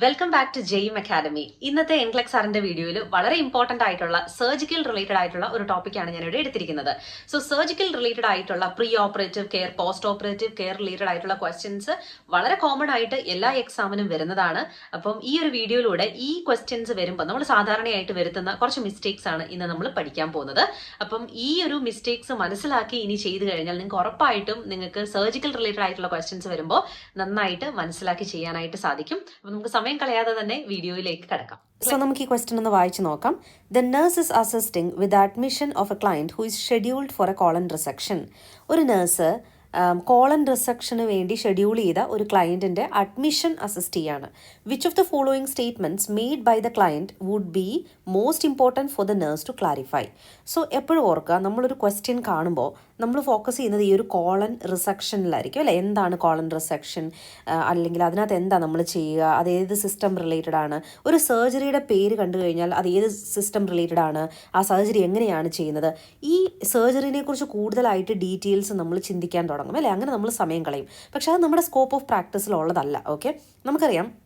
Welcome back to Jaime academy ഇന്നത്തെ NCLEX സാറിന്റെ വീഡിയോയിൽ വളരെ ഇമ്പോർട്ടന്റ് ആയിട്ടുള്ള സർജിക്കൽ റിലേറ്റഡ് ആയിട്ടുള്ള ഒരു ടോപ്പിക്കാണ് ഞാൻ ഇവിടെ എടുത്തിരിക്കുന്നത്. സോ സർജിക്കൽ റിലേറ്റഡ് ആയിട്ടുള്ള pre operative care post operative care related ആയിട്ടുള്ള ക്വസ്റ്റ്യൻസ് വളരെ കോമൺ ആയിട്ട് എല്ലാ എക്സാമിനും വരുന്നതാണ്. അപ്പം ഈ ഒരു വീഡിയോയിലൂടെ ഈ ക്വസ്റ്റ്യൻസ് വരുമ്പോൾ നമ്മൾ സാധാരണയായിട്ട് വരുത്തുന്ന കുറച്ച് മിസ്റ്റേക്സ് ആണ് ഇന്ന് നമ്മൾ പഠിക്കാൻ പോകുന്നത്. അപ്പം ഈ ഒരു മിസ്റ്റേക്സ് മനസ്സിലാക്കി ഇനി ചെയ്തു കഴിഞ്ഞാൽ നിങ്ങൾക്ക് ഉറപ്പായിട്ടും നിങ്ങൾക്ക് സർജിക്കൽ റിലേറ്റഡ് ആയിട്ടുള്ള ക്വസ്റ്റ്യൻസ് വരുമ്പോൾ നന്നായിട്ട് മനസ്സിലാക്കി ചെയ്യാനായിട്ട് സാധിക്കും. അപ്പം നമുക്ക് സമയം കളയാതെ തന്നെ വീഡിയോയിലേക്ക് കടക്കാം. സോ നമുക്ക് ഈ ക്വസ്റ്റൻ ഒന്ന് വായിച്ചു നോക്കാം. The nurse is assisting with admission of a client who is scheduled for a colon resection ഒരു നേഴ്സ് കോളൻ റിസെക്ഷന് വേണ്ടി ഷെഡ്യൂൾ ചെയ്ത ഒരു ക്ലയന്റിന്റെ അഡ്മിഷൻ അസിസ്റ്റ് ചെയ്യാണ്. Which of the following statements made by the client would be most important for the nurse to clarify so എപ്പോഴും ഓർക്കുക നമ്മളൊരു ക്വസ്റ്റ്യൻ കാണുമ്പോൾ നമ്മൾ ഫോക്കസ് ചെയ്യുന്നത് ഈ ഒരു കോളൻ റിസെക്ഷനിലായിരിക്കും അല്ലേ? എന്താണ് കോളൻ റിസെക്ഷൻ അല്ലെങ്കിൽ അതിനകത്ത് എന്താ നമ്മൾ ചെയ്യുക? അത് ഏത് സിസ്റ്റം റിലേറ്റഡ് ആണ്? ഒരു സർജറിയുടെ പേര് കണ്ടു കഴിഞ്ഞാൽ അത് ഏത് സിസ്റ്റം റിലേറ്റഡ് ആണ്? ആ സർജറി എങ്ങനെയാണ് ചെയ്യുന്നത്? ഈ സർജറിനെ കുറിച്ച് കൂടുതലായിട്ട് ഡീറ്റെയിൽസ് നമ്മൾ ചിന്തിക്കാൻ തുടങ്ങും അല്ലേ? അങ്ങനെ നമ്മൾ സമയം കളയും. പക്ഷേ അത് നമ്മുടെ സ്കോപ്പ് ഓഫ് പ്രാക്ടീസിലുള്ളതല്ല ഓക്കെ നമുക്കറിയാം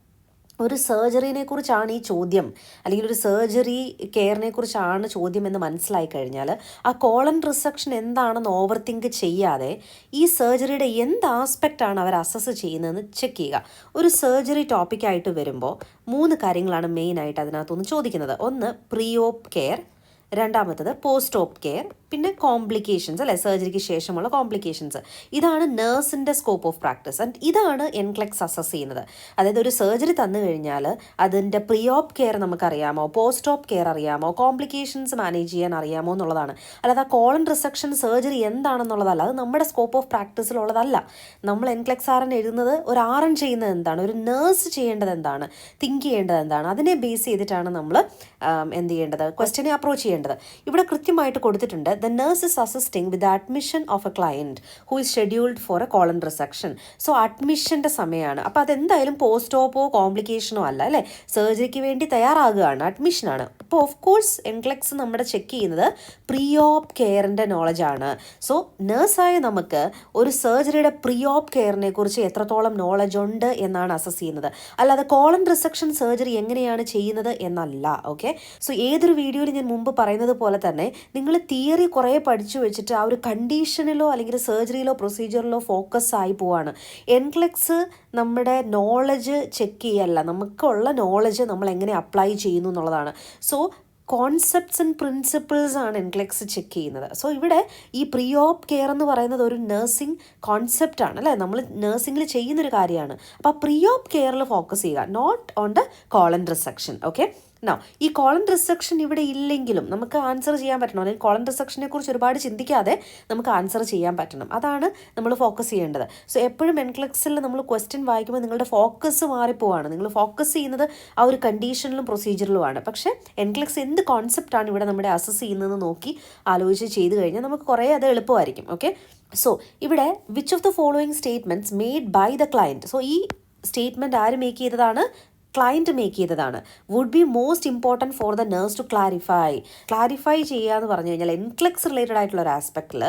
ഒരു സർജറിനെ കുറിച്ചാണ് ഈ ചോദ്യം. അല്ലെങ്കിൽ ഒരു സർജറി കെയറിനെ കുറിച്ചാണ് ചോദ്യം എന്ന് മനസ്സിലായി കഴിഞ്ഞാൽ ആ കോളൻ റിസപ്ഷൻ എന്താണെന്ന് ഓവർ തിങ്ക് ചെയ്യാതെ ഈ സർജറിയുടെ എന്ത് ആസ്പെക്റ്റാണ് അവർ അസസ് ചെയ്യുന്നതെന്ന് ചെക്ക് ചെയ്യുക. ഒരു സർജറി ടോപ്പിക്കായിട്ട് വരുമ്പോൾ മൂന്ന് കാര്യങ്ങളാണ് മെയിനായിട്ട് അതിനകത്തുനിന്ന് ചോദിക്കുന്നത്. ഒന്ന് പ്രീ ഓപ്പ് കെയർ രണ്ടാമത്തത് പോസ്റ്റ് ഓപ്പ് കെയർ പിന്നെ കോംപ്ലിക്കേഷൻസ് അല്ലെ? സർജറിക്ക് ശേഷമുള്ള കോംപ്ലിക്കേഷൻസ് ഇതാണ് നേഴ്സിന്റെ സ്കോപ്പ് ഓഫ് പ്രാക്ടീസ് ആൻഡ് ഇതാണ് എൻക്ലെക്സ് അസസ് ചെയ്യുന്നത്. അതായത് ഒരു സർജറി തന്നു കഴിഞ്ഞാൽ അതിന്റെ പ്രീ ഓപ്പ് കെയർ നമുക്കറിയാമോ? പോസ്റ്റ് ഓപ്പ് കെയർ അറിയാമോ? കോംപ്ലിക്കേഷൻസ് മാനേജ് ചെയ്യാൻ അറിയാമോ എന്നുള്ളതാണ്. അല്ലാതെ ആ കോളൻ റിസെക്ഷൻ സർജറി എന്താണെന്നുള്ളതല്ല. അത് നമ്മുടെ സ്കോപ്പ് ഓഫ് പ്രാക്ടീസിലുള്ളതല്ല നമ്മൾ എൻക്ലെക്സ് ആറിന് എഴുതുന്നത് ഒരു ആർ ആറൻ ചെയ്യുന്നത് എന്താണ്? ഒരു നേഴ്സ് ചെയ്യേണ്ടത് എന്താണ്? തിങ്ക് ചെയ്യേണ്ടത് എന്താണ്? അതിനെ ബേസ് ചെയ്തിട്ടാണ് നമ്മൾ എന്ത് ചെയ്യേണ്ടത്? ക്വസ്റ്റ്യനെ അപ്രോച്ച് ചെയ്യേണ്ടത്. ഇവിടെ കൃത്യമായിട്ട് കൊടുത്തിട്ടുണ്ട് the nurse is assisting with admission of a client who is scheduled for a colon resection so അഡ്മിഷന്റെ സമയമാണ് അപ്പോൾ അതെന്തായാലും പോസ്റ്റ് ഓപ്പോ കോംപ്ലിക്കേഷനോ അല്ല അല്ലേ? സർജറിക്ക് വേണ്ടി തയ്യാറാകുകയാണ്. അഡ്മിഷനാണ് അപ്പോൾ ഓഫ് കോഴ്സ് എൻക്ലെക്സ് നമ്മുടെ ചെക്ക് ചെയ്യുന്നത് പ്രീ ഓപ്പ് കെയറിന്റെ നോളജാണ് സോ നേഴ്സായ നമുക്ക് ഒരു സർജറിയുടെ പ്രീ ഓപ്പ് കെയറിനെ കുറിച്ച് എത്രത്തോളം നോളജ് ഉണ്ട് എന്നാണ് അസസ് ചെയ്യുന്നത്. അല്ലാതെ കോളൻ റിസെക്ഷൻ സർജറി എങ്ങനെയാണ് ചെയ്യുന്നത് എന്നല്ല ഓക്കെ സോ ഏതൊരു വീഡിയോയിൽ ഞാൻ മുമ്പ് പറയുന്നത് പോലെ തന്നെ നിങ്ങൾ തിയറി കുറേ പഠിച്ചു വെച്ചിട്ട് ആ ഒരു കണ്ടീഷനിലോ അല്ലെങ്കിൽ സർജറിയിലോ പ്രൊസീജിയറിലോ ഫോക്കസ് ആയി പോവാണ്. എൻക്ലെക്സ് നമ്മുടെ നോളജ് ചെക്ക് ചെയ്യല്ല. നമുക്കുള്ള നോളജ് നമ്മൾ എങ്ങനെ അപ്ലൈ ചെയ്യുന്നു എന്നുള്ളതാണ്. സോ കോൺസെപ്റ്റ്സ് ആൻഡ് പ്രിൻസിപ്പിൾസ് ആണ് എൻക്ലെക്സ് ചെക്ക് ചെയ്യുന്നത്. സോ ഇവിടെ ഈ പ്രീ ഓപ്പ് കെയർ എന്ന് പറയുന്നത് ഒരു നഴ്സിംഗ് കോൺസെപ്റ്റ് ആണ് അല്ലേ? നമ്മൾ നഴ്സിംഗിൽ ചെയ്യുന്നൊരു കാര്യമാണ്. അപ്പോൾ പ്രീ ഓപ്പ് കെയറിൽ ഫോക്കസ് ചെയ്യുക. Not on the colon resection okay no ഈ കോളൻ റിസെക്ഷൻ ഇവിടെ ഇല്ലെങ്കിലും നമുക്ക് ആൻസർ ചെയ്യാൻ പറ്റണം. അല്ലെങ്കിൽ കോളൻ റിസെക്ഷനെ കുറിച്ച് ഒരുപാട് ചിന്തിക്കാതെ നമുക്ക് ആൻസർ ചെയ്യാൻ പറ്റണം. അതാണ് നമ്മൾ ഫോക്കസ് ചെയ്യേണ്ടത്. സോ എപ്പോഴും എൻക്ലക്സിൽ നമ്മൾ ക്വസ്റ്റ്യൻ വായിക്കുമ്പോൾ നിങ്ങളുടെ ഫോക്കസ് മാറിപ്പോവാണ്. നിങ്ങൾ ഫോക്കസ് ചെയ്യുന്നത് ആ ഒരു കണ്ടീഷനിലും പ്രൊസീജിയറിലുമാണ് പക്ഷേ എൻക്ലക്സ് എന്ത് കോൺസെപ്റ്റാണ് ഇവിടെ നമ്മുടെ അസസ് ചെയ്യുന്നതെന്ന് നോക്കി ആലോചിച്ച് ചെയ്ത് കഴിഞ്ഞാൽ നമുക്ക് കുറേ അത് എളുപ്പമായിരിക്കും. ഓക്കെ സോ ഇവിടെ which of the following statements made by the client so ഈ സ്റ്റേറ്റ്മെന്റ് ആര് മേക്ക് ചെയ്തതാണ്? ക്ലയന്റ് മേക്ക് ചെയ്തതാണ്. Would be most important for the nurse to clarify clarify ചെയ്യുക എന്ന് പറഞ്ഞു കഴിഞ്ഞാൽ എൻക്ലെക്സ് റിലേറ്റഡ് ആയിട്ടുള്ള ഒരു ആസ്പെക്റ്റിൽ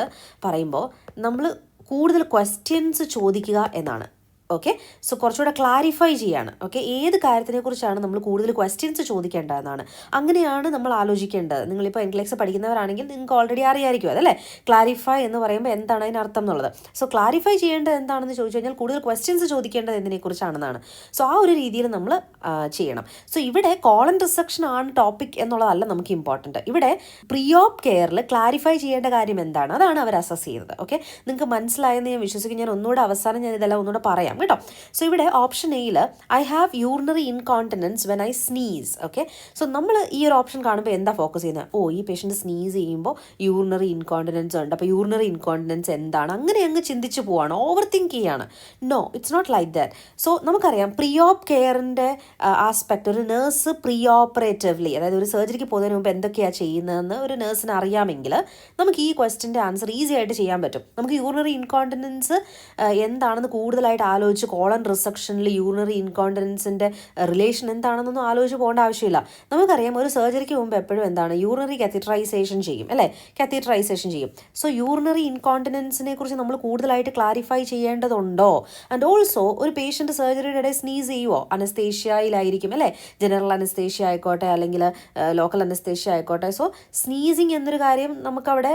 പറയുമ്പോൾ നമ്മൾ കൂടുതൽ ക്വസ്റ്റ്യൻസ് ചോദിക്കുക എന്നാണ്. ഓക്കെ സോ കുറച്ചുകൂടെ ക്ലാരിഫൈ ചെയ്യാണ്. ഓക്കെ ഏത് കാര്യത്തിനെ കുറിച്ചാണ് നമ്മൾ കൂടുതൽ ക്വസ്റ്റ്യൻസ് ചോദിക്കേണ്ടതെന്നാണ്. അങ്ങനെയാണ് നമ്മൾ ആലോചിക്കേണ്ടത്. നിങ്ങളിപ്പോൾ എൻക്ലെക്സ് പഠിക്കുന്നവരാണെങ്കിൽ നിങ്ങൾക്ക് ഓൾറെഡി അറിയായിരിക്കും അതല്ലേ ക്ലാരിഫൈ എന്ന് പറയുമ്പോൾ എന്താണ് അതിനർത്ഥം എന്നുള്ളത്. സോ ക്ലാരിഫൈ ചെയ്യേണ്ടത് എന്താണെന്ന് ചോദിച്ചു കഴിഞ്ഞാൽ കൂടുതൽ ക്വസ്റ്റ്യൻസ് ചോദിക്കേണ്ടത് എന്തിനെക്കുറിച്ചാണെന്നാണ് സോ ആ ഒരു രീതിയിൽ നമ്മൾ ചെയ്യണം. സോ ഇവിടെ കോളൻ റിസെക്ഷൻ ആണ് ടോപ്പിക് എന്നുള്ളതല്ല നമുക്ക് ഇമ്പോർട്ടന്റ് ഇവിടെ പ്രീ ഓപ്പ് കെയറിൽ ക്ലാരിഫൈ ചെയ്യേണ്ട കാര്യം എന്താണ്? അതാണ് അവർ അസസ് ചെയ്യുന്നത്. ഓക്കെ നിങ്ങൾക്ക് മനസ്സിലായെന്ന് ഞാൻ വിശ്വസിക്കും ഞാൻ ഒന്നുകൂടെ അവസാനം ഞാൻ ഇതെല്ലാം ഒന്നുകൂടെ പറയാം. കേട്ടോ. സോ ഇവിടെ ഓപ്ഷൻ എയിൽ I have urinary incontinence when I sneeze okay so നമ്മൾ ഈ ഒരു ഓപ്ഷൻ കാണുമ്പോൾ എന്താ ഫോക്കസ് ചെയ്യുന്നത് ഓ ഈ പേഷ്യന്റ് സ്നീസ് ചെയ്യുമ്പോൾ യൂറിനറി ഇൻകോണ്ടിനൻസ് ഉണ്ട്. അപ്പോൾ യൂറിനറി ഇൻകോണ്ടിനൻസ് എന്താണ്? അങ്ങനെ അങ്ങ് ചിന്തിച്ച് പോവാണ്. ഓവർ തിങ്ക് ചെയ്യാണ്. No it's not like that so നമുക്കറിയാം പ്രീ ഓപ്പ് കെയറിന്റെ ആസ്പെക്ട് ഒരു നേഴ്സ് പ്രീ ഓപ്പറേറ്റീവ്ലി അതായത് ഒരു സർജറിക്ക് പോകുന്നതിന് മുമ്പ് എന്തൊക്കെയാണ് ചെയ്യുന്നതെന്ന് ഒരു നേഴ്സിന് അറിയാമെങ്കിൽ നമുക്ക് ഈ ക്വസ്റ്റിന്റെ ആൻസർ ഈസി ആയിട്ട് ചെയ്യാൻ പറ്റും. നമുക്ക് യൂറിനറി ഇൻകോണ്ടിനൻസ് എന്താണെന്ന് കൂടുതലായിട്ട് ആലോചിച്ച് ആലോചിച്ച് കോളൻ റിസക്ഷനിൽ യൂറിനറി ഇൻകോണ്ടൻസിന്റെ റിലേഷൻ എന്താണെന്നൊന്നും ആലോചിച്ച് പോകേണ്ട ആവശ്യമില്ല. നമുക്കറിയാം ഒരു സർജറിക്ക് മുമ്പ് എപ്പോഴും എന്താണ് യൂറിനറി കാത്തീട്രൈസേഷൻ ചെയ്യും അല്ലേ? കാത്തീട്രൈസേഷൻ ചെയ്യും. സോ യൂറിനറി ഇൻകോണ്ടിനൻസിനെ കുറിച്ച് നമ്മൾ കൂടുതലായിട്ട് ക്ലാരിഫൈ ചെയ്യേണ്ടതുണ്ടോ? ആൻഡ് ഓൾസോ ഒരു പേഷ്യന്റ് സർജറിയുടെ ഇടയിൽ സ്നീസ് ചെയ്യുമോ അനസ്തേഷ്യയിലായിരിക്കും അല്ലേ? ജനറൽ അനസ്തേഷ്യ ആയിക്കോട്ടെ അല്ലെങ്കിൽ ലോക്കൽ അനസ്തേഷ്യ ആയിക്കോട്ടെ. സോ സ്നീസിങ് എന്നൊരു കാര്യം നമുക്കവിടെ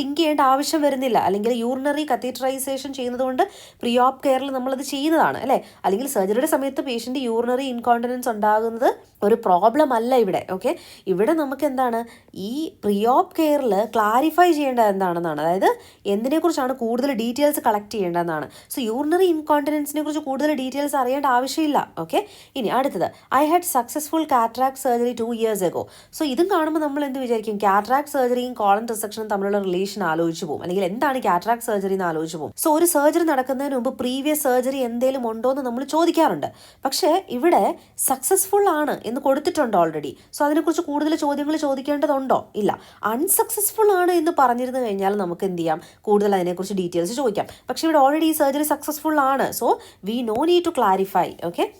തിങ്ക് ചെയ്യേണ്ട ആവശ്യം വരുന്നില്ല. അല്ലെങ്കിൽ യൂറിനറി കത്തീട്രൈസേഷൻ ചെയ്യുന്നതുകൊണ്ട് പ്രിയോപ് കെയറിൽ നമ്മളത് ചെയ്യുന്നതാണ് അല്ലേ? അല്ലെങ്കിൽ സർജറിയുടെ സമയത്ത് പേഷ്യന്റ് യൂറിനറി ഇൻകോണ്ടിനൻസ് ഉണ്ടാകുന്നത് ഒരു പ്രോബ്ലം അല്ല ഇവിടെ ഓക്കെ ഇവിടെ നമുക്ക് എന്താണ്? ഈ പ്രീ ഓപ് കെയറിൽ ക്ലാരിഫൈ ചെയ്യേണ്ടത് എന്താണെന്നാണ്. അതായത് എന്തിനെക്കുറിച്ചാണ് കൂടുതൽ ഡീറ്റെയിൽസ് കളക്ട് ചെയ്യേണ്ടതെന്നാണ്. സോ യൂറിനറി ഇൻകോണ്ടിനൻസിനെ കുറിച്ച് കൂടുതൽ ഡീറ്റെയിൽസ് അറിയേണ്ട ആവശ്യമില്ല ഓക്കെ ഇനി അടുത്തത് I had successful cataract surgery two years ago so ഇതും കാണുമ്പോൾ നമ്മൾ എന്ത് വിചാരിക്കും? കാറ്ററാക്ട് സർജറിയും കോളൻ റിസക്ഷനും തമ്മിലുള്ള റിലേഷൻ ആലോചിച്ച് പോകും. അല്ലെങ്കിൽ എന്താണ് കാറ്ററാക്ട് സർജറി എന്ന് ആലോചിച്ച് പോകും? സോ ഒരു സർജറി നടക്കുന്നതിന് മുമ്പ് പ്രീവിയസ് സർജറി എന്തെങ്കിലും ഉണ്ടോ എന്ന് നമ്മൾ ചോദിക്കാറുണ്ട്. പക്ഷേ ഇവിടെ സക്സസ്ഫുൾ ആണ് എന്ന് കൊടുത്തിട്ടുണ്ട് ഓൾറെഡി സോ അതിനെക്കുറിച്ച് കൂടുതൽ ചോദ്യങ്ങൾ ചോദിക്കേണ്ടതുണ്ടോ? ഇല്ല. അൺസക്സസ്ഫുൾ ആണ് എന്ന് പറഞ്ഞിരുന്നു കഴിഞ്ഞാൽ നമുക്ക് എന്ത് ചെയ്യാം? കൂടുതൽ അതിനെക്കുറിച്ച് ഡീറ്റെയിൽസ് ചോദിക്കാം. പക്ഷേ ഇവിടെ ഓൾറെഡി ഈ സർജറി സക്സസ്ഫുൾ ആണ്. So we no need to clarify okay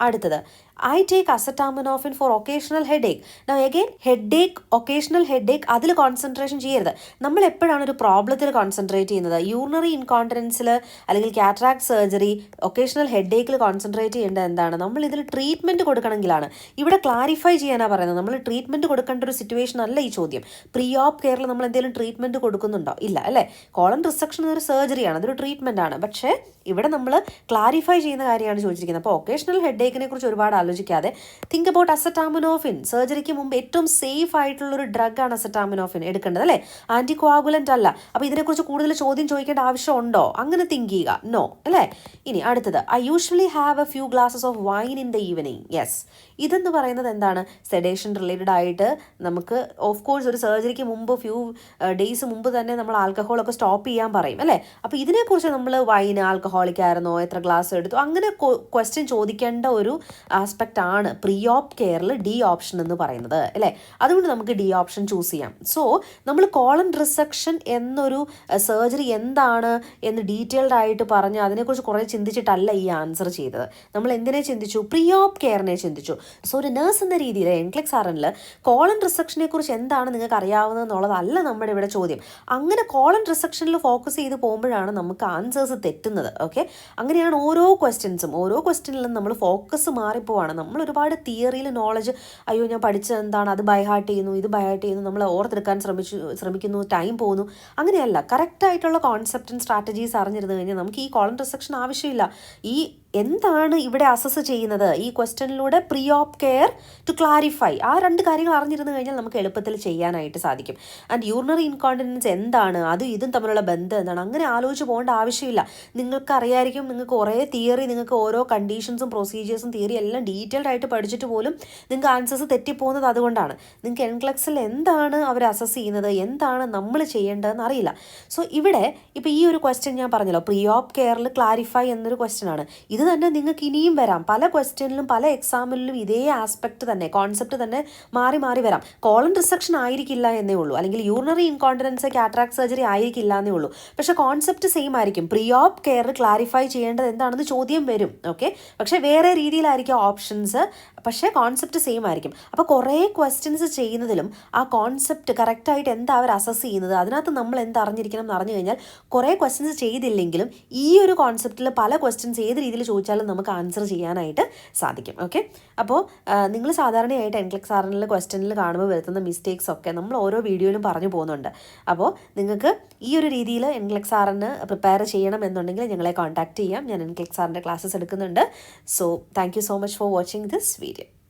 അടുത്തത്. I take acetaminophen for occasional headache now again headache occasional headache അതിൽ കോൺസെൻട്രേഷൻ ചെയ്യരുത്. നമ്മൾ എപ്പോഴാണ് ഒരു പ്രോബ്ലത്തിൽ കോൺസെൻട്രേറ്റ് ചെയ്യുന്നത്? യൂറിനറി ഇൻകോണ്ടിനൻസിൽ അല്ലെങ്കിൽ കാറ്ററാക്ട് സർജറി ഒക്കേഷണൽ ഹെഡേക്കിൽ കോൺസെൻട്രേറ്റ് ചെയ്യേണ്ടത് എന്താണ്? നമ്മൾ ഇതിൽ ട്രീറ്റ്മെന്റ് കൊടുക്കണമെങ്കിലാണ്. ഇവിടെ ക്ലാരിഫൈ ചെയ്യാനാണ് പറയുന്നത്. നമ്മൾ ട്രീറ്റ്മെന്റ് കൊടുക്കേണ്ട ഒരു സിറ്റുവേഷൻ അല്ല ഈ ചോദ്യം. പ്രീ ഓപ്പ് കെയറിൽ നമ്മൾ എന്തെങ്കിലും ട്രീറ്റ്മെന്റ് കൊടുക്കുന്നുണ്ടോ? ഇല്ല അല്ലേ? കോളൻ റിസക്ഷൻ എന്നൊരു സർജറിയാണ് അതൊരു ട്രീറ്റ്മെന്റാണ് പക്ഷേ ഇവിടെ നമ്മൾ ക്ലാരിഫൈ ചെയ്യുന്ന കാര്യമാണ് ചോദിച്ചിരിക്കുന്നത്. അപ്പോൾ ഒക്കേഷണൽ ഹെഡ് ഏക്കിനെ കുറിച്ച് ഒരുപാട് ആലോചിക്കാതെ തിങ്ക് അബൌട്ട് അസറ്റാമിനോഫിൻ സർജറിക്ക് മുമ്പ് ഏറ്റവും സേഫ് ആയിട്ടുള്ള ഒരു ഡ്രഗാണ് അസറ്റാമിനോഫിൻ എടുക്കേണ്ടത് അല്ലേ? ആന്റി അല്ല. അപ്പോൾ ഇതിനെക്കുറിച്ച് കൂടുതൽ ചോദ്യം ചോദിക്കേണ്ട ആവശ്യമുണ്ടോ? അങ്ങനെ തിങ്ക് ചെയ്യുക. നോ അല്ലേ? ഇനി അടുത്തത്. I usually have a few glasses of wine in the evening yes ഇതെന്ന് പറയുന്നത് എന്താണ്? സെഡേഷൻ റിലേറ്റഡ് ആയിട്ട് നമുക്ക് ഓഫ് കോഴ്സ് ഒരു സർജറിക്ക് മുമ്പ് ഫ്യൂ ഡേയ്സ് മുമ്പ് തന്നെ നമ്മൾ ആൽക്കഹോളൊക്കെ സ്റ്റോപ്പ് ചെയ്യാൻ പറയും അല്ലേ? അപ്പോൾ ഇതിനെക്കുറിച്ച് നമ്മൾ വൈൻ ആൽക്കഹോളിക് ആയിരുന്നോ എത്ര ഗ്ലാസ് എടുത്തു അങ്ങനെ ക്വസ്റ്റ്യൻ ചോദിക്കേണ്ട ഒരു ആസ്പെക്റ്റ് ആണ് പ്രീ ഓപ്പ് കെയറിൽ ഡി ഓപ്ഷൻ എന്ന് പറയുന്നത് അല്ലേ? അതുകൊണ്ട് നമുക്ക് ഡി ഓപ്ഷൻ ചൂസ് ചെയ്യാം. സോ നമ്മൾ കോളൻ റിസക്ഷൻ എന്നൊരു സർജറി എന്താണ് എന്ന് ഡീറ്റെയിൽഡ് ആയിട്ട് പറഞ്ഞ് അതിനെക്കുറിച്ച് കുറേ ചിന്തിച്ചിട്ടല്ല ഈ ആൻസർ ചെയ്തത്. നമ്മൾ എന്തിനെ ചിന്തിച്ചു? പ്രീ ഓപ്പ് കെയറിനെ ചിന്തിച്ചു. സോ ഒരു നേഴ്സ് എന്ന രീതിയിൽ എൻക്ലിക്സ് ആറിനിൽ കോളൻ റിസക്ഷനെ കുറിച്ച് എന്താണ് നിങ്ങൾക്ക് അറിയാവുന്നത് എന്നുള്ളതല്ല നമ്മുടെ ഇവിടെ ചോദ്യം. അങ്ങനെ കോളൻ റിസക്ഷനിൽ ഫോക്കസ് ചെയ്ത് പോകുമ്പോഴാണ് നമുക്ക് ആൻസേഴ്സ് തെറ്റുന്നത് ഓക്കെ അങ്ങനെയാണ് ഓരോ ക്വസ്റ്റ്യൻസും ഓരോ ക്വസ്റ്റ്യനിലും നമ്മൾ ഫോക്കസ് മാറിപ്പോവാണ്. നമ്മൾ ഒരുപാട് തിയറിയിൽ നോളജ് അയ്യോ ഞാൻ പഠിച്ചത് എന്താണ്? അത് ബൈഹാർട്ട് ചെയ്യുന്നു ഇത് ബൈഹാർട്ട് ചെയ്യുന്നു നമ്മൾ ഓർത്തെടുക്കാൻ ശ്രമിച്ചു ശ്രമിക്കുന്നു ടൈം പോകുന്നു. അങ്ങനെയല്ല കറക്റ്റായിട്ടുള്ള കോൺസെപ്റ്റും സ്ട്രാറ്റജീസ് അറിഞ്ഞിരുന്നു കഴിഞ്ഞാൽ നമുക്ക് ഈ കോളൻ റിസക്ഷൻ ആവശ്യമില്ല. ഈ എന്താണ് ഇവിടെ അസസ് ചെയ്യുന്നത്? ഈ ക്വസ്റ്റ്യനിലൂടെ pre op care to clarify ആ രണ്ട് കാര്യങ്ങൾ അറിഞ്ഞിരുന്നു കഴിഞ്ഞാൽ നമുക്ക് എളുപ്പത്തിൽ ചെയ്യാനായിട്ട് സാധിക്കും. ആൻഡ് യൂറിനറി ഇൻകോണ്ടിനൻസ് എന്താണ്? അതും ഇതും തമ്മിലുള്ള ബന്ധം എന്താണ്? അങ്ങനെ ആലോചിച്ച് പോകേണ്ട ആവശ്യമില്ല. നിങ്ങൾക്ക് അറിയായിരിക്കും നിങ്ങൾക്ക് കുറേ തിയറി നിങ്ങൾക്ക് ഓരോ കണ്ടീഷൻസും പ്രൊസീജിയേഴ്സും തിയറി എല്ലാം ഡീറ്റെയിൽഡ് ആയിട്ട് പഠിച്ചിട്ട് പോലും നിങ്ങൾക്ക് ആൻസേഴ്സ് തെറ്റിപ്പോകുന്നത് അതുകൊണ്ടാണ്. നിങ്ങൾക്ക് എൻക്ലക്സിൽ എന്താണ് അവർ അസസ് ചെയ്യുന്നത്? എന്താണ് നമ്മൾ ചെയ്യേണ്ടതെന്ന് അറിയില്ല. സോ ഇവിടെ ഇപ്പോൾ ഈ ഒരു ക്വസ്റ്റ്യൻ ഞാൻ പറഞ്ഞല്ലോ. പ്രീ ഓപ്പ് കെയറിൽ ക്ലാരിഫൈ എന്നൊരു ക്വസ്റ്റ്യൻ ആണ്. ഇത് തന്നെ നിങ്ങൾക്ക് ഇനിയും വരാം. പല ക്വസ്റ്റ്യനിലും പല എക്സാമിലും ഇതേ ആസ്പെക്ട് തന്നെ കോൺസെപ്റ്റ് തന്നെ മാറി മാറി വരാം. കോളൻ റിസക്ഷൻ ആയിരിക്കില്ല എന്നേ ഉള്ളൂ. അല്ലെങ്കിൽ യൂറിനറി ഇൻകോണ്ടിനൻസ് കാട്രാക്ട് സർജറി ആയിരിക്കില്ല എന്നേ ഉള്ളൂ. പക്ഷേ കോൺസെപ്റ്റ് സെയിം ആയിരിക്കും. പ്രീ ഓപ്പ് കെയർ ക്ലാരിഫൈ ചെയ്യേണ്ടത് എന്താണെന്ന് ചോദ്യം വരും. ഓക്കെ പക്ഷേ വേറെ രീതിയിലായിരിക്കും ഓപ്ഷൻസ് പക്ഷേ കോൺസെപ്റ്റ് സെയിം ആയിരിക്കും. അപ്പോൾ കുറേ ക്വസ്റ്റ്യൻസ് ചെയ്യുന്നതിലും ആ കോൺസെപ്റ്റ് കറക്റ്റായിട്ട് എന്താ അവർ അസസ് ചെയ്യുന്നത്? അതിനകത്ത് നമ്മൾ എന്ത് അറിഞ്ഞിരിക്കണം എന്ന് അറിഞ്ഞു കഴിഞ്ഞാൽ കുറേ ക്വസ്റ്റ്യൻസ് ചെയ്തില്ലെങ്കിലും ഈ ഒരു കോൺസെപ്റ്റിൽ പല ക്വസ്റ്റ്യൻസ് ഏത് രീതിയിൽ ചോദിച്ചാലും നമുക്ക് ആൻസർ ചെയ്യാനായിട്ട് സാധിക്കും ഓക്കെ അപ്പോൾ നിങ്ങൾ സാധാരണയായിട്ട് എൻക്ലക്സ് ആറിനിൽ ക്വസ്റ്റ്യനിൽ കാണുമ്പോൾ വരുത്തുന്ന മിസ്റ്റേക്സ് ഒക്കെ നമ്മൾ ഓരോ വീഡിയോയിലും പറഞ്ഞു പോകുന്നുണ്ട്. അപ്പോൾ നിങ്ങൾക്ക് ഈ ഒരു രീതിയിൽ എൻക്ലക്സ് ആറിന് പ്രിപ്പയർ ചെയ്യണം എന്നുണ്ടെങ്കിൽ ഞങ്ങളെ കോൺടാക്ട് ചെയ്യാം. ഞാൻ എൻക്ലക്സ് ആറിന്റെ ക്ലാസ്സസ് എടുക്കുന്നുണ്ട്. So thank so much for watching this video